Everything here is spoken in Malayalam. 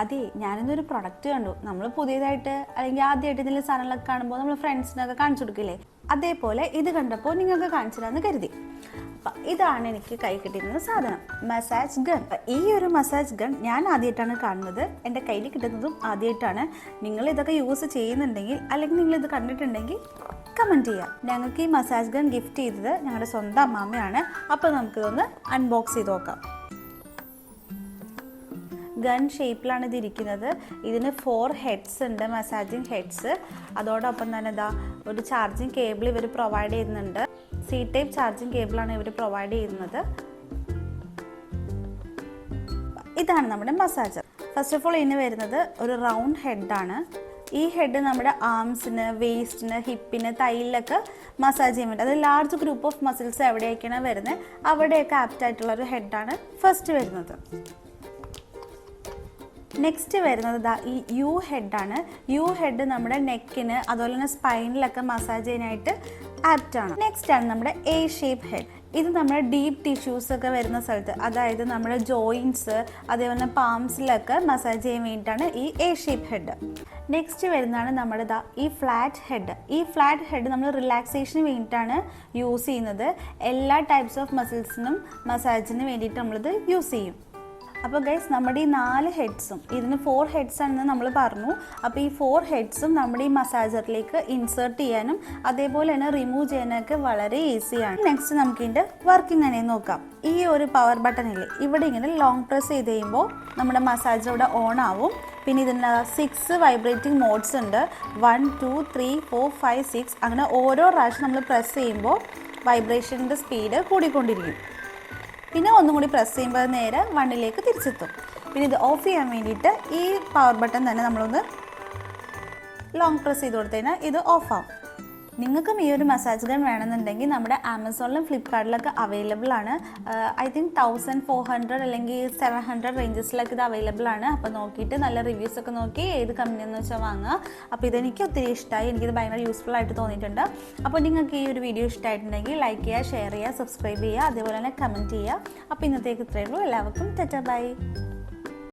അതെ ഞാനിന്നൊരു പ്രൊഡക്റ്റ് കണ്ടു. നമ്മൾ പുതിയതായിട്ട് അല്ലെങ്കിൽ ആദ്യമായിട്ട് ഇതിന്റെ സാധനങ്ങളൊക്കെ കാണുമ്പോൾ നമ്മൾ ഫ്രണ്ട്സിനൊക്കെ കാണിച്ചു കൊടുക്കില്ലേ? അതേപോലെ ഇത് കണ്ടപ്പോൾ നിങ്ങൾക്ക് കാണിച്ചു തരാമെന്ന് കരുതി. അപ്പം ഇതാണ് എനിക്ക് കൈ കിട്ടിയിരുന്ന സാധനം. മസാജ് ഗൺ ഈ ഒരു മസാജ് ഗൺ ഞാൻ ആദ്യമായിട്ടാണ് കാണുന്നത്. എന്റെ കയ്യിൽ കിട്ടുന്നതും ആദ്യമായിട്ടാണ് നിങ്ങൾ ഇതൊക്കെ യൂസ് ചെയ്യുന്നുണ്ടെങ്കിൽ അല്ലെങ്കിൽ നിങ്ങൾ ഇത് കണ്ടിട്ടുണ്ടെങ്കിൽ കമന്റ് ചെയ്യാം. ഞങ്ങൾക്ക് ഈ മസാജ് ഗൺ ഗിഫ്റ്റ് ചെയ്തത് ഞങ്ങളുടെ സ്വന്തം അമ്മാമ്മയാണ്. അപ്പോൾ നമുക്കിതൊന്ന് അൺബോക്സ് ചെയ്ത് നോക്കാം. ഗൺ ഷേപ്പിലാണ് ഇതിരിക്കുന്നത് ഇതിന് ഫോർ ഹെഡ്സ് ഉണ്ട് മസാജിങ് ഹെഡ്സ് അതോടൊപ്പം തന്നെ ഇതാ ഒരു ചാർജിങ് കേബിൾ ഇവർ പ്രൊവൈഡ് ചെയ്യുന്നുണ്ട്. സി ടൈപ്പ് ചാർജിങ് കേബിളാണ് ഇവർ പ്രൊവൈഡ് ചെയ്യുന്നത്. ഇതാണ് നമ്മുടെ മസാജർ ഫസ്റ്റ് ഓഫ് ഓൾ ഇതിന് വരുന്നത് ഒരു റൗണ്ട് ഹെഡാണ് ഈ ഹെഡ് നമ്മുടെ ആംസിന് വേസ്റ്റിന് ഹിപ്പിന് തൈലിലൊക്കെ മസാജ് ചെയ്യാൻ പറ്റും. അത് ലാർജ് ഗ്രൂപ്പ് ഓഫ് മസിൽസ് എവിടെയൊക്കെയാണ് വരുന്നത്? അവിടെയൊക്കെ ആപ്റ്റ് ആയിട്ടുള്ള ഒരു ഹെഡാണ് ഫസ്റ്റ് വരുന്നത്. നെക്സ്റ്റ് വരുന്നത് ദാ ഈ യു ഹെഡാണ് യു ഹെഡ് നമ്മുടെ നെക്കിന് അതുപോലെ തന്നെ സ്പൈനിലൊക്കെ മസാജ് ചെയ്യാനായിട്ട് ആപ്റ്റ് ആണ്. നെക്സ്റ്റ് ആണ് നമ്മുടെ എ ഷേപ്പ് ഹെഡ് ഇത് നമ്മുടെ ഡീപ്പ് ടിഷ്യൂസ് ഒക്കെ വരുന്ന സ്ഥലത്ത് അതായത് നമ്മുടെ ജോയിൻസ് അതേപോലെ പാംസിലൊക്കെ മസാജ് ചെയ്യാൻ വേണ്ടിയിട്ടാണ് ഈ എ ഷേപ്പ് ഹെഡ് നെക്സ്റ്റ് വരുന്നതാണ് നമ്മുടെ ദാ ഈ ഫ്ലാറ്റ് ഹെഡ് ഈ ഫ്ലാറ്റ് ഹെഡ് നമ്മൾ റിലാക്സേഷന് വേണ്ടിയിട്ടാണ് യൂസ് ചെയ്യുന്നത്. എല്ലാ ടൈപ്സ് ഓഫ് മസിൽസിനും മസാജിന് വേണ്ടിയിട്ട് നമ്മളിത് യൂസ് ചെയ്യും. അപ്പോൾ ഗൈസ് നമ്മുടെ ഈ നാല് ഹെഡ്സും ഇതിന് ഫോർ ഹെഡ്സ് ആണെന്ന് നമ്മൾ പറഞ്ഞു. അപ്പോൾ ഈ ഫോർ ഹെഡ്സും നമ്മുടെ ഈ മസാജറിലേക്ക് ഇൻസേർട്ട് ചെയ്യാനും അതേപോലെ തന്നെ റിമൂവ് ചെയ്യാനൊക്കെ വളരെ ഈസിയാണ് നെക്സ്റ്റ് നമുക്ക് ഇതിന്റെ വർക്കിംഗ് തന്നെ നോക്കാം. ഈ ഒരു പവർ ബട്ടണിൽ ഇവിടെ ഇങ്ങനെ ലോങ് പ്രസ് ചെയ്ത് കഴിയുമ്പോൾ നമ്മുടെ മസാജർ ഇവിടെ ഓൺ ആവും. പിന്നെ ഇതിന് സിക്സ് വൈബ്രേറ്റിംഗ് മോഡ്സ് ഉണ്ട്. One two three four five six അങ്ങനെ ഓരോ പ്രാവശ്യം നമ്മൾ പ്രസ് ചെയ്യുമ്പോൾ വൈബ്രേഷന്റെ സ്പീഡ് കൂടിക്കൊണ്ടിരിക്കും. പിന്നെ ഒന്നും കൂടി പ്രസ് ചെയ്യുമ്പോൾ നേരെ വണ്ണിലേക്ക് തിരിച്ചെത്തും. പിന്നെ ഇത് ഓഫ് ചെയ്യാൻ വേണ്ടിയിട്ട് ഈ പവർ ബട്ടൺ തന്നെ നമ്മളൊന്ന് ലോങ് പ്രസ് ചെയ്ത് കൊടുത്തു കഴിഞ്ഞാൽ ഇത് ഓഫ് നിങ്ങൾക്കും ഈ ഒരു മസാജ് ഗൺ വേണമെന്നുണ്ടെങ്കിൽ നമ്മുടെ ആമസോണിലും ഫ്ലിപ്കാർട്ടിലൊക്കെ അവൈലബിൾ ആണ്. I think thousand four hundred അല്ലെങ്കിൽ സെവൻ ഹൺഡ്രഡ് റേഞ്ചസിലൊക്കെ ഇത് അവൈലബിൾ ആണ്. അപ്പോൾ നോക്കിയിട്ട് നല്ല റിവ്യൂസ് ഒക്കെ നോക്കി ഏത് കമ്പനി എന്ന് വെച്ചാൽ വാങ്ങുക അപ്പോൾ ഇതെനിക്ക് ഒത്തിരി ഇഷ്ടമായി എനിക്കിത് ഭയങ്കര യൂസ്ഫുൾ ആയിട്ട് തോന്നിയിട്ടുണ്ട്. അപ്പോൾ നിങ്ങൾക്ക് ഈ ഒരു വീഡിയോ ഇഷ്ടമായിട്ടുണ്ടെങ്കിൽ ലൈക്ക് ചെയ്യുക ഷെയർ ചെയ്യുക സബ്സ്ക്രൈബ് ചെയ്യുക അതേപോലെ തന്നെ കമന്റ് ചെയ്യുക. അപ്പോൾ ഇന്നത്തേക്ക് ഇത്രയേ ഉള്ളൂ. എല്ലാവർക്കും ടെറ്റ ബൈ